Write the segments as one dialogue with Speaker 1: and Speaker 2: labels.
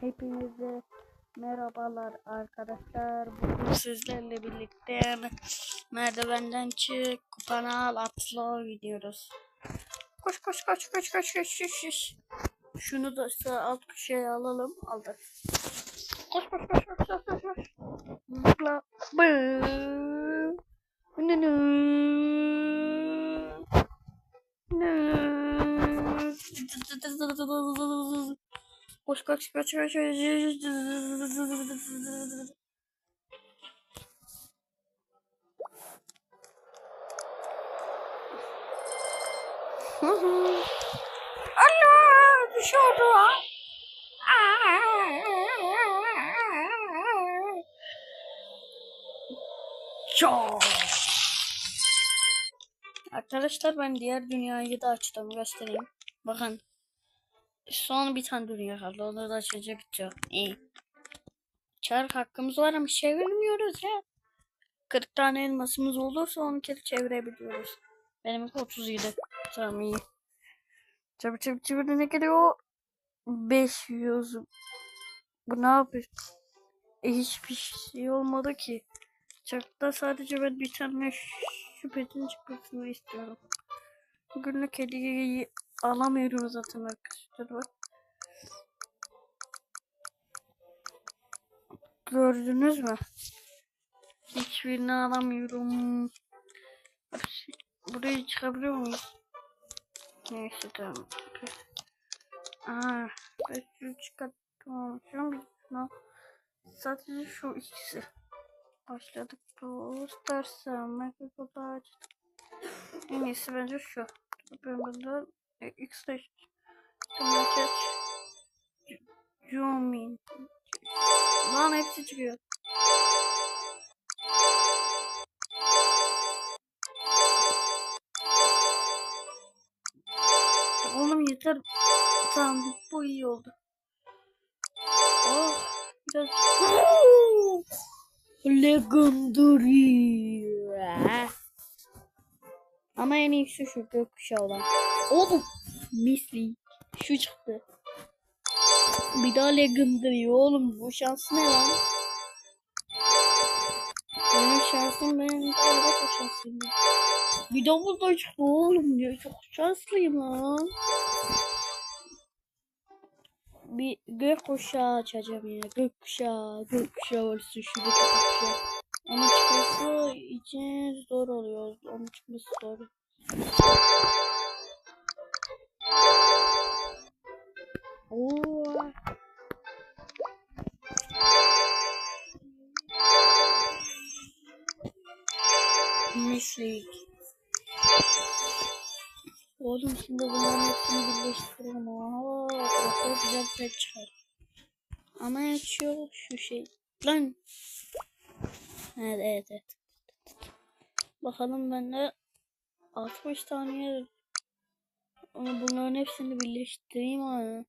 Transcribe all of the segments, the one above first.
Speaker 1: Hepinize merhabalar arkadaşlar. Bugün sizlerle birlikte merdivenden çık, kupana al, atla gidiyoruz. Koş koş koş koş koş koş koş. koş. Şunu da sağ alt köşeye alalım. Aldık. Koş koş koş koş koş koş. koş. Zıpla. Bıı. Koş kaç kaç kaç. Allah dışarı. Çok. Arkadaşlar ben diğer dünyayı da açtım göstereyim. Bakın. Son bir tane dünya kaldı. Onu da açınca bitiyor. İyi. Çark hakkımız var ama çevirmiyoruz ya. 40 tane elmasımız olursa 10 kere çevirebiliyoruz. Benimki 37. Tamam iyi. Çabuk çabuk çabuk ne geliyor? 500. Bu ne yapıyor? E, hiçbir şey olmadı ki. Çarkta sadece ben bir tane şüphetin çıkmasını istiyorum. Bugünlük hediyeyi alamıyorum zaten arkadaşlar bak. Gördünüz mü? Hiçbirini alamıyorum. Buraya çıkabiliyor muyuz? Neyse tamam. Aa, ben. Şunu bir şuna. Sadece şu ikisi. Başladık. İstersen Megago'da açtık. En iyisi bence şu. Ben burada e, X-Ray. Tamam geç. Zoom'in. Lan hepsi çıkıyor. Oğlum yeter. Tamam bu, bu iyi oldu. Oh biraz. Legendary. Ama en iyisi şu gökkuşağı olan. Oğlum misli. Şu çıktı. Bir daha legendary oğlum. Bu şans ne lan? Benim şansım benim galiba çok şanslıyım. Bir double da çıktı oğlum ya. Çok şanslıyım lan. Bir gökkuşağı açacağım ya. Gökkuşağı. Gökkuşağı olsun şurada gökkuşağı. Onun çıkması için zor oluyor. Onun çıkması zor. Mislik. Oğlum şimdi bunların hepsini birleştirelim. Aa, çok güzel pet çıkar. Ama şu şu şey. Lan. Evet evet evet. Bakalım bende 60 tane yer. Ama bunların hepsini birleştireyim abi.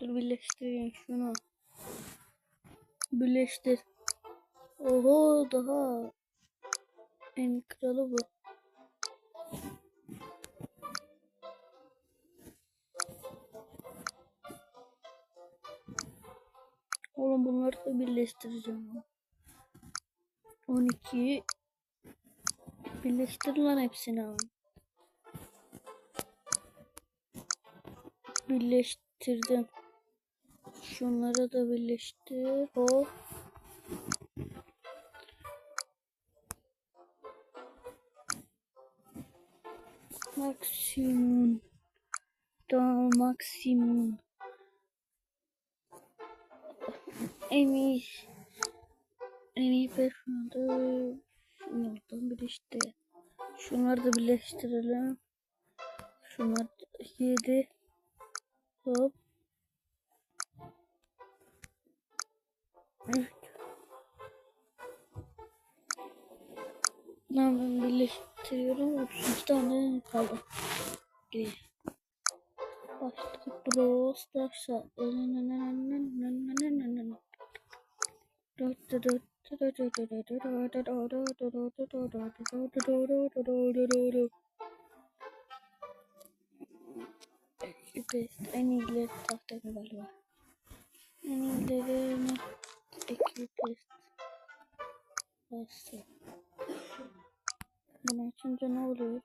Speaker 1: Dur birleştireyim şunu. Birleştir. Oho daha. En kralı bu. Oğlum bunları da birleştireceğim. 12 birleştir lan hepsini abi. Birleştirdim. Şunları da birleştir. O. Maksimum. Daha maksimum. En iyi personelde. Şunlardan birleşti. Şunları da birleştirelim. Şunlar 7. Hop. Evet. Lan ben gösteriyorum. 32 tane kaldı. Gibi. Başlık Brawl Stars'a. En iyileri tahta galiba. En iyileri ekip best. Best. Bunu açınca ne oluyor?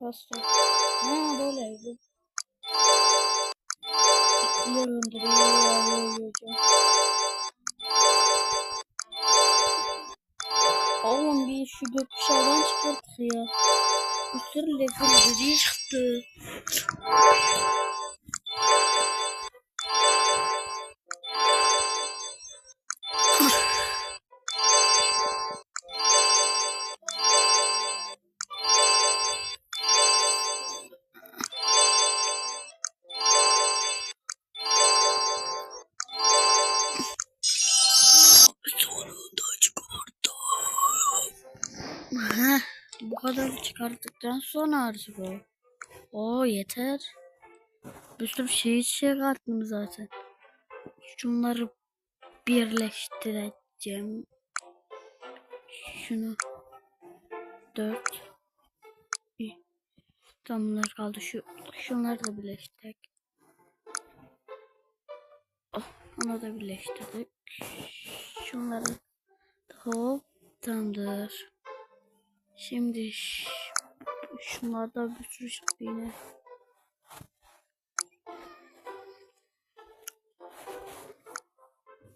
Speaker 1: Basıyor. Ha böyle oldu. Yarın duruyor. Yarın duruyor. de challenge contre, euh, sur les îles de çıkarttıktan sonra artık o. Oo yeter. Bir sürü şey çıkarttım zaten. Şunları birleştireceğim. Şunu. Dört. Tamam bunlar kaldı. Şu, şunları da birleştirdik. Oh, onu da birleştirdik. Şunları hop tamamdır. Şimdi ş- şunlarda bir sürü çıktı yine.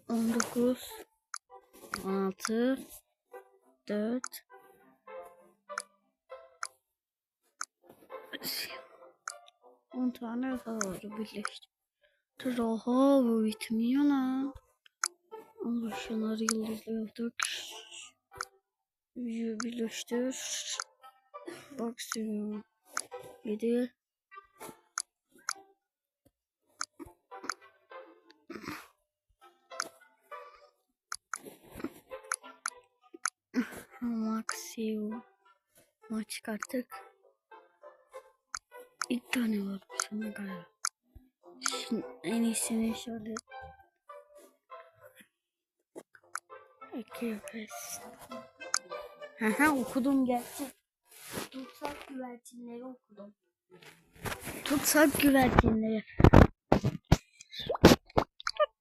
Speaker 1: On dokuz, on altı, dört, on tane var birleşti. Oha bu bitmiyor lan. Allah şunları yıldızlı yaptık. Birleştir. Seviyorum. Yedi. Maxio. Maç çıkarttık. İlk tane var sana galiba. Şimdi en iyisini şöyle ekliyoruz. Haha okudum gerçi. Tutsak güvercinleri okudum. Tutsak güvercinleri.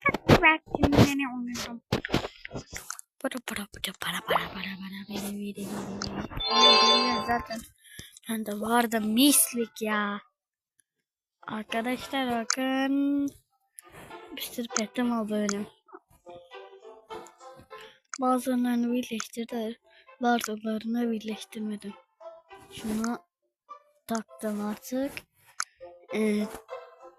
Speaker 1: Tutsak güvercinleri okudum. Para para para para para para para beni beni. Zaten bende vardı mislik ya. Arkadaşlar bakın. Bir sürü petim oldu benim. Bazılarını birleştirdim. Bazılarını birleştirmedim. Şunu taktım artık. Ee,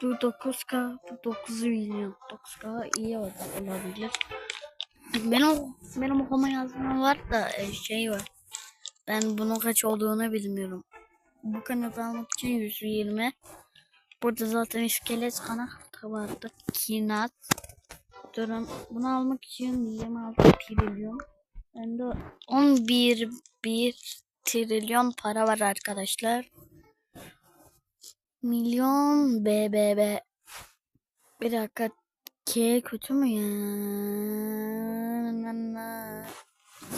Speaker 1: bu 9K, bu 9'u bilmiyorum. 9K iyi olabilir. Benim, benim okuma yazmam var da e, şey var. Ben bunun kaç olduğunu bilmiyorum. Bu kanalı almak için 120. Burada zaten iskelet kanat vardı. Kinat. Durun. Bunu almak için 26 trilyon. Bende 11 bir trilyon para var arkadaşlar. Milyon BBB. Bir dakika. K kötü mü ya?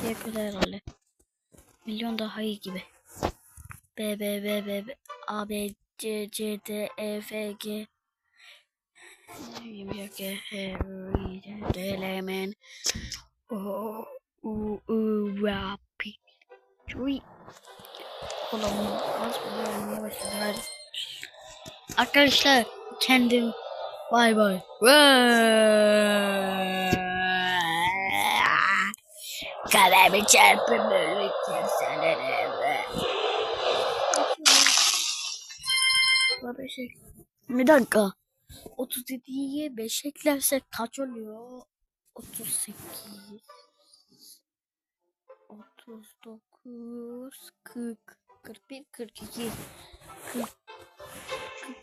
Speaker 1: K kötü herhalde. Milyon daha iyi gibi. B B B B B A B C C D E F G I J D L M N O U U R P Cuy Oğlum az bulmaya başladı hadi. Arkadaşlar kendim bay bay. Kalemi çarpı bölü kimselere Bir dakika. 37'ye 5 eklersek kaç oluyor? 38 39 40 41 42 40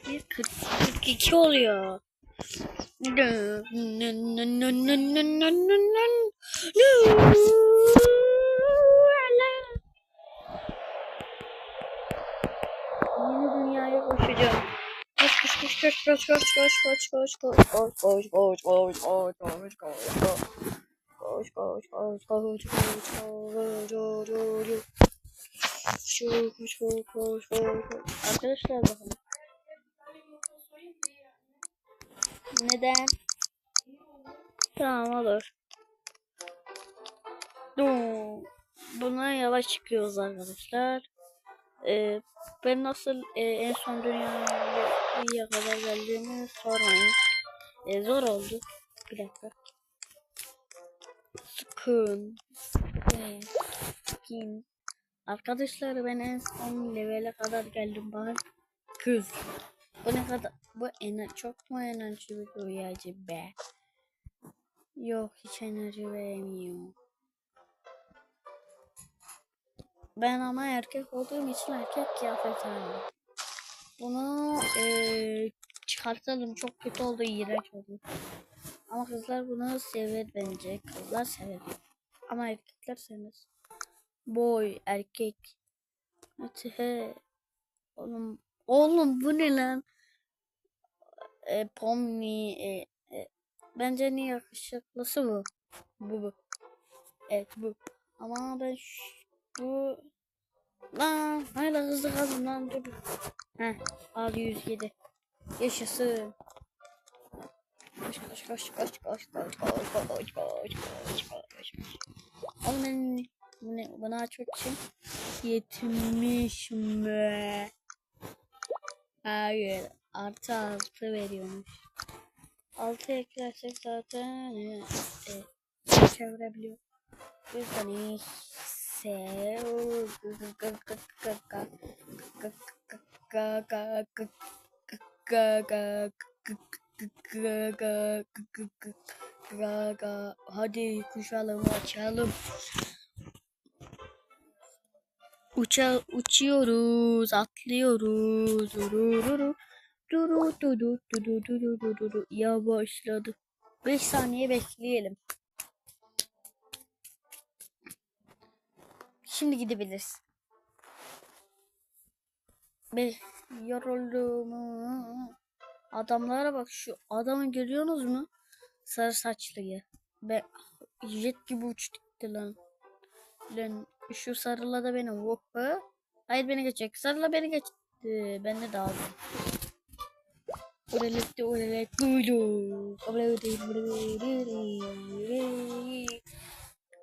Speaker 1: 41 40 42 oluyor. Yeni dünyaya koşacağım. Koş koş koş koş koş koş koş koş koş koş koş koş koş koş koş koş koş Koş koş koş koş koş koş koş koş koş koş koş koş koş Arkadaşlar bakın Neden? Tamam olur. Buna yavaş çıkıyoruz arkadaşlar. Ee, ben nasıl e, en son dünyaya kadar geldiğimi sormayın. E, zor oldu. Bir dakika. Sıkın. Sıkın. Sıkın. Arkadaşlar ben en son levele kadar geldim bakın. Kız. Bu ne kadar bu ener çok mu enerji bir uyarıcı be? Yok hiç enerji vermiyor. Ben ama erkek olduğum için erkek kıyafeti aldım. Bunu eee, çıkartalım. Çok kötü oldu, iğrenç oldu. Ama kızlar bunu sever bence. Kızlar sever. Ama erkekler sevmez. Boy, erkek. Öte. Oğlum, oğlum bu ne lan? E, Pomni. E, e, bence en yakışıklısı bu. Bu bu. Evet bu. Ama ben ş- bu Lan hala hızlı kaldım lan dur. Heh al 107. Yaşasın. Koş koş koş koş koş koş koş koş koş koş koş koş. Oğlum ben bu ne, bana çok için yetmiş mi? Hayır artı altı veriyormuş. Altı eklersek zaten e, e, çevirebiliyor. Yüzden Hadi kuşalım açalım. Uça, uçuyoruz, atlıyoruz. Durururu. Duru duru duru duru duru duru. Ya başladı. 5 saniye bekleyelim. Şimdi gidebiliriz. Be yoruldum. Adamlara bak şu adamı görüyorsunuz mu? Sarı saçlıyı. Be jet gibi uçtu lan. Lan şu sarıla da beni hoppa. Hayır beni geçecek. Sarıla beni geçti. Ben de daha Ureletti ureletti uydu.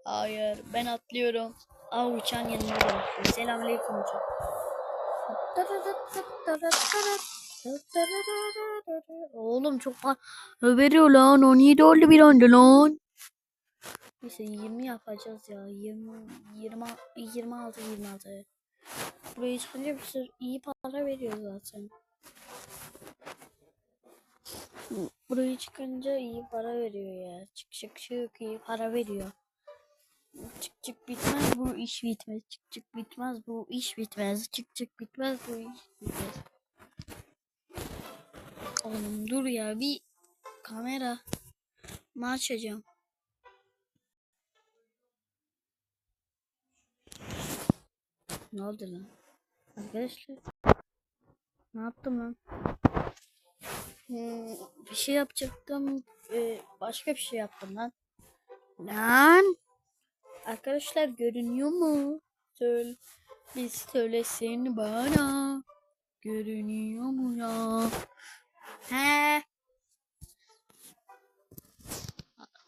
Speaker 1: Hayır ben atlıyorum. Aa uçağın yanına geldim. Selamünaleyküm uçak. Oğlum çok veriyor lan 17 oldu bir anda lan. Neyse 20 yapacağız ya 20 20 26 26. Buraya çıkınca bir sürü iyi para veriyor zaten. Buraya çıkınca iyi para veriyor ya. Çık çık çık iyi para veriyor. Çık çık bitmez bu iş bitmez. Çık çık bitmez bu iş bitmez. Çık çık bitmez bu iş bitmez. Oğlum dur ya bir kamera mı açacağım? Ne oldu lan? Arkadaşlar ne yaptım lan? Hmm, bir şey yapacaktım. Ee, başka bir şey yaptım lan. Lan. Arkadaşlar görünüyor mu? Söyle. Biz söylesin bana. Görünüyor mu ya? He.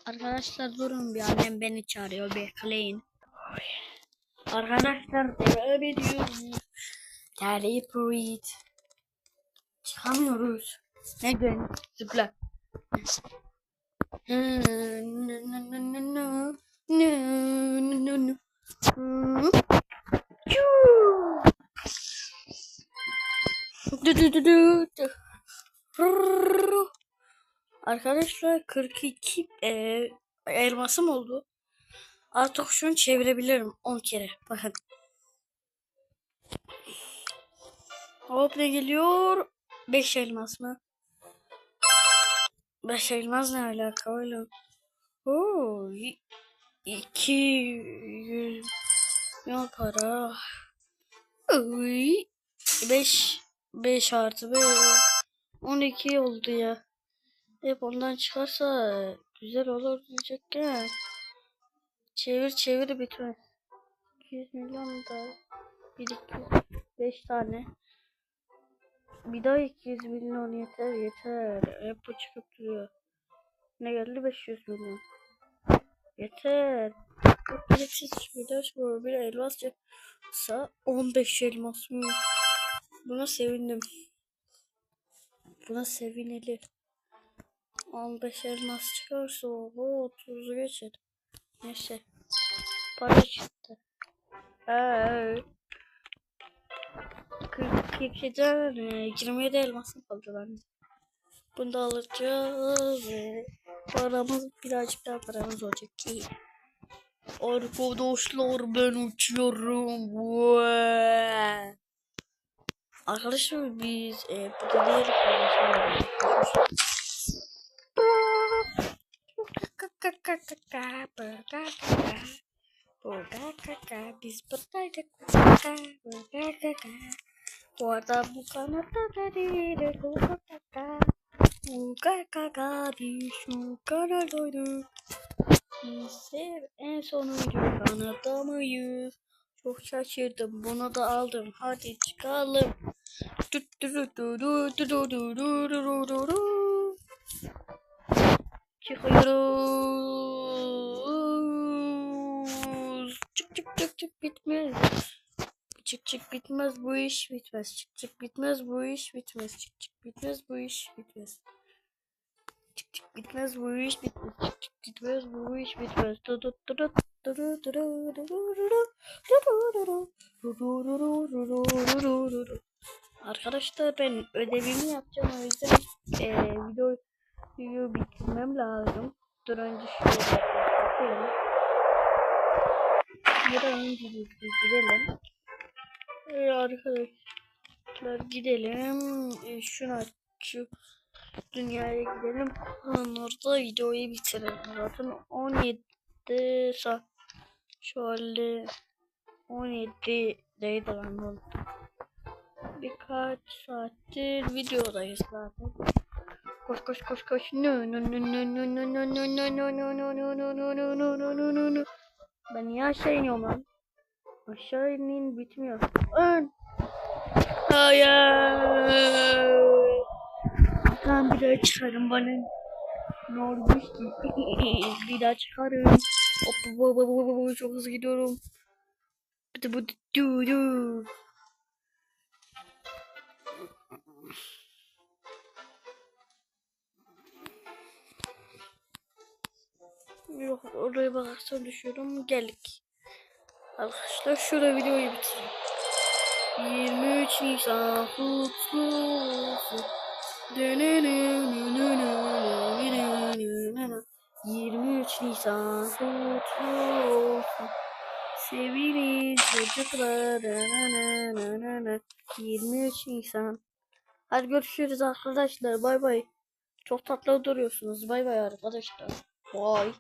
Speaker 1: Arkadaşlar durun bir annem beni çağırıyor bekleyin. Arkadaşlar devam ediyoruz. Teleport. Çıkamıyoruz. Neden? Zıpla. Arkadaşlar 42 e, elmasım oldu. Artık şunu çevirebilirim 10 kere. Bakın. Hop ne geliyor? 5 elmas mı? 5 elmas ne alaka öyle? Oo, 200 milyon para. Uy, 5 5 artı 5 12 oldu ya. Hep ondan çıkarsa güzel olur diyecekken. Çevir çevir bitmez. 200 milyon da 1 2 5 tane. Bir daha 200 milyon yeter yeter. Hep çıkıp duruyor. Ne geldi 500 milyon. Yeter. Gereksiz şeyler var. Bir elmas çıksa 15 elmas mı? Buna sevindim. Buna sevinilir. 15 elmas çıkarsa oho 30'u geçer. Neyse. Para çıktı. Eee. 42'den e, 27 elmasım kaldı bende. Bunu da alacağız. Paramız birazcık daha paramız olacak ki. Arkadaşlar ben uçuyorum. Vay. Arkadaşlar biz e, burada değil arkadaşlar. Biz buradaydık. Bu arada bu kanatta da değil. Bu kaka biz şu kanaldaydık. Hep en sonuncu kanatta mıyız? Çok şaşırdım. Bunu da aldım. Hadi çıkalım. Çıkıyoruz. çık bitmez. Çık çık bitmez bu iş bitmez. Çık çık bitmez bu iş bitmez. Çık çık bitmez bu iş bitmez. Çık çık bitmez bu iş bitmez. Çık çık bitmez bu iş bitmez. Du du du du Arkadaşlar ben ödevimi yapacağım o yüzden e, video video bitirmem lazım. Dur önce şöyle yapayım. Bir an önce gidelim. Ee, arkadaşlar gidelim. Ee, şuna şu dünyaya gidelim. Orada videoyu bitirelim. Zaten 17 saat şöyle 17'deydi lan oldu. Birkaç saattir videodayız zaten. Koş koş koş koş. No no no no no no no no no no no no no no no no no no Ben niye aşağı iniyorum lan? Aşağı inin bitmiyor. Ön. Hayır. Tamam bir daha çıkarım bana. Ne olmuş ki? bir daha çıkarım. Hop hop hop hop hop çok hızlı gidiyorum. Bu du du. Yok oraya bakarsan düşüyorum. Geldik. Arkadaşlar şurada videoyu bitirelim. 23 Nisan kutlu olsun. 23 Nisan kutlu olsun. Sevgili çocuklar. 23 Nisan. Hadi görüşürüz arkadaşlar. Bay bay. Çok tatlı duruyorsunuz. Bay bay arkadaşlar. Bay.